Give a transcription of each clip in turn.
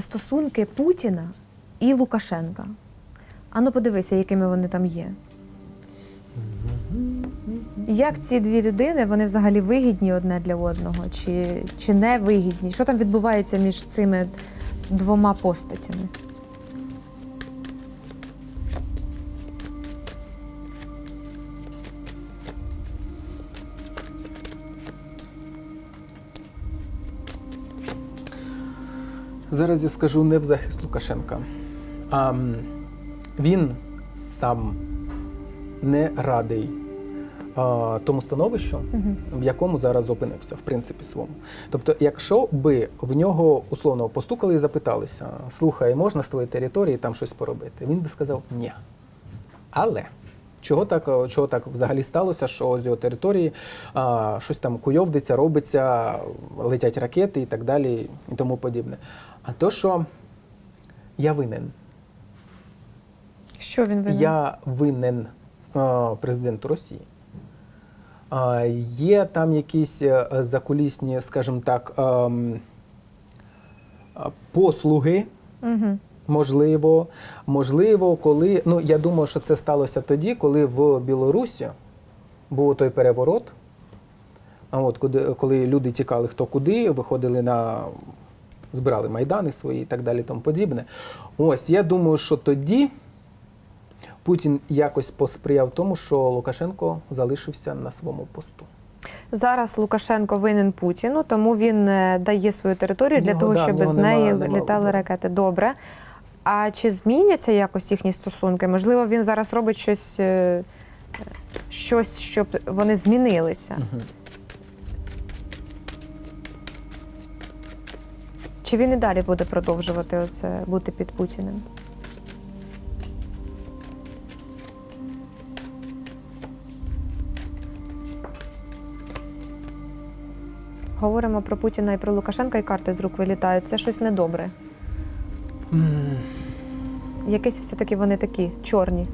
стосунки Путіна і Лукашенка. Ану, подивися, якими вони там є. Як ці дві людини вони взагалі вигідні одне для одного, чи, чи не вигідні? Що там відбувається між цими двома постатями? Зараз я скажу не в захист Лукашенка. А він сам не радий а, тому становищу, в якому зараз опинився, в принципі, своєму. Тобто, якщо би в нього условно постукали і запиталися: слухай, можна з твоєї території там щось поробити, він би сказав ні. Але. Чого так, чого так взагалі сталося, що з його території а, щось там куйовдиться, робиться, летять ракети і так далі, і тому подібне. А то, що я винен. Що він винен? Я винен е, президенту Росії. Є там якісь е, закулісні, скажімо так, ем, е, послуги. Угу. Можливо, можливо, коли. Ну, я думаю, що це сталося тоді, коли в Білорусі був той переворот. А от коли люди тікали хто куди, виходили на збирали майдани свої і так далі, тому подібне. Ось я думаю, що тоді Путін якось посприяв тому, що Лукашенко залишився на своєму посту. Зараз Лукашенко винен Путіну, тому він е, дає свою територію для Нього, того, да, щоб з неї нема літали вибору. ракети. Добре. А чи зміняться якось їхні стосунки? Можливо, він зараз робить щось, е, щось щоб вони змінилися. Мгм. Чи він і далі буде продовжувати оце бути під Путіним? Говоримо про Путіна і про Лукашенка, і карти з рук вилітають. Це щось недобре. М. Якісь все-таки вони такі чорні.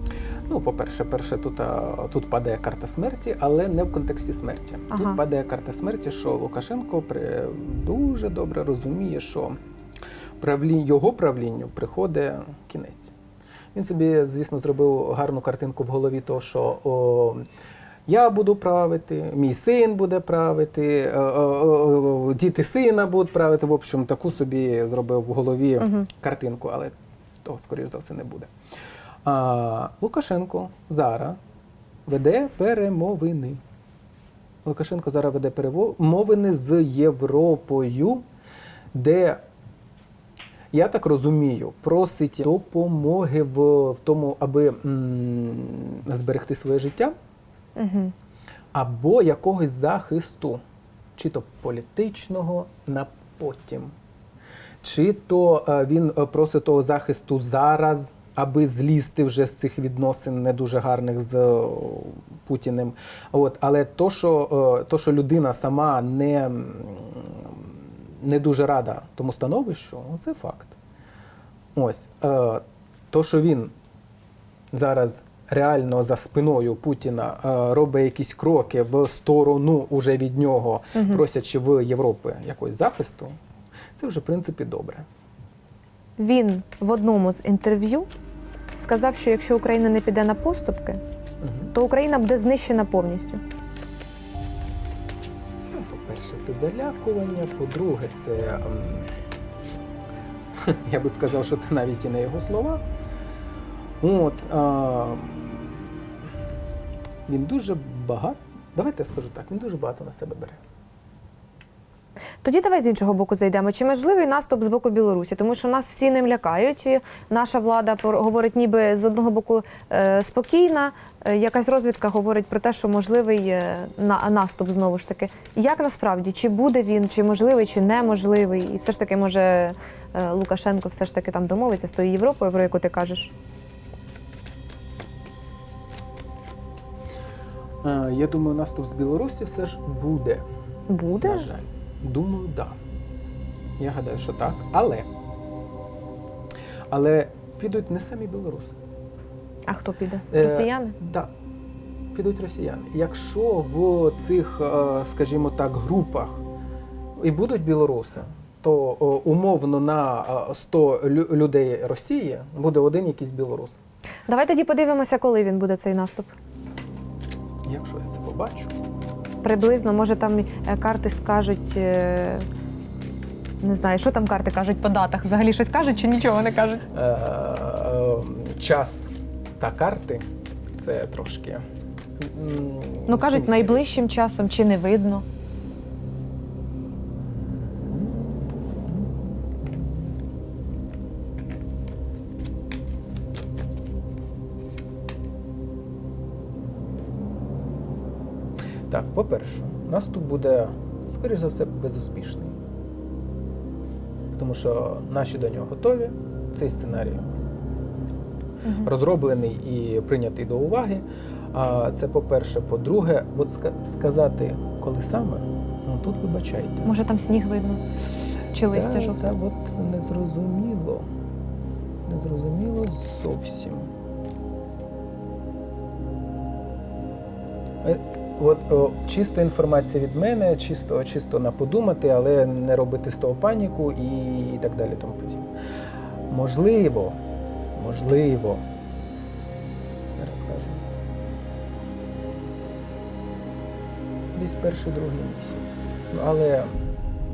Ну, по-перше, перше, тут, а, тут падає карта смерті, але не в контексті смерті. Ага. Тут падає карта смерті, що Лукашенко при... дуже добре розуміє, що правлінь... його правлінню приходить кінець. Він собі, звісно, зробив гарну картинку в голові, того, що о, я буду правити, мій син буде правити, е, е, е, діти сина будуть правити. В общем, таку собі зробив в голові Мгм. картинку, але того, скоріш за все, не буде. А Лукашенко зараз веде перемовини. Лукашенко зараз веде перемовини з Європою, де, я так розумію, просить допомоги в, в тому, аби м, зберегти своє життя, Угу. або якогось захисту, чи то політичного на потім. Чи то е, він е, просить того захисту зараз, аби злізти вже з цих відносин не дуже гарних з е, Путіним. От, але то, що, е, то, що людина сама не, не дуже рада тому становищу, ну, це факт. Ось, е, то, що він зараз реально за спиною Путіна робить якісь кроки в сторону уже від нього, Мгм. просячи в Європи якогось захисту, це вже в принципі добре. Він в одному з інтерв'ю сказав, що якщо Україна не піде на поступки, Мгм. то Україна буде знищена повністю. Ну, по-перше, це залякування, по-друге, це. ем, Я би сказав, що це навіть і не його слова. От, а, він дуже багато. Давайте я скажу так, він дуже багато на себе бере. Тоді давай з іншого боку зайдемо. Чи можливий наступ з боку Білорусі? Тому що нас всі ним лякають. І наша влада говорить, ніби з одного боку е, спокійна. е, Якась розвідка говорить про те, що можливий е, на наступ знову ж таки. Як насправді чи буде він, чи можливий, чи неможливий? І все ж таки може Лукашенко все ж таки там домовиться з тою Європою, про яку ти кажеш? Я думаю, наступ з Білорусі все ж буде. Буде На жаль. Думаю, так. Да. Я гадаю, що так. Але. Але підуть не самі білоруси. а хто піде? Е, Росіяни? Так, підуть росіяни. Якщо в цих, е, скажімо так, групах і будуть білоруси, то то умовно на 100 людей Росії буде один якийсь білорус. Давай тоді подивимося, коли він буде цей наступ. Якщо я це побачу. Приблизно, може, там е, карти скажуть. е, Не знаю, що там карти кажуть по датах? Взагалі щось кажуть чи нічого не кажуть? Е, час та карти це трошки. Ну кажуть, найближчим часом чи не видно. Так, по-перше, наступ буде, скоріш за все, безуспішний. Тому що наші до нього готові. Цей сценарій у нас розроблений і прийнятий до уваги. А це по-перше. По-друге, от сказати, коли саме, ну тут вибачайте. Може там сніг видно? Чи листя Та, жовте? та от незрозуміло. Незрозуміло зовсім. Е, От о, чисто інформація від мене, чисто, чисто на подумати, але не робити з того паніку і, так далі. Тому подібне. Можливо, можливо, я розкажу. Десь перший другий місяць. Ну, але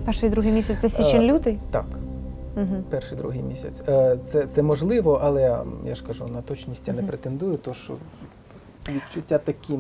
Перший другий місяць це січень-лютий? так. Угу. Перший другий місяць. Е, Це, це можливо, але я ж кажу, на точність я не претендую, то що відчуття такі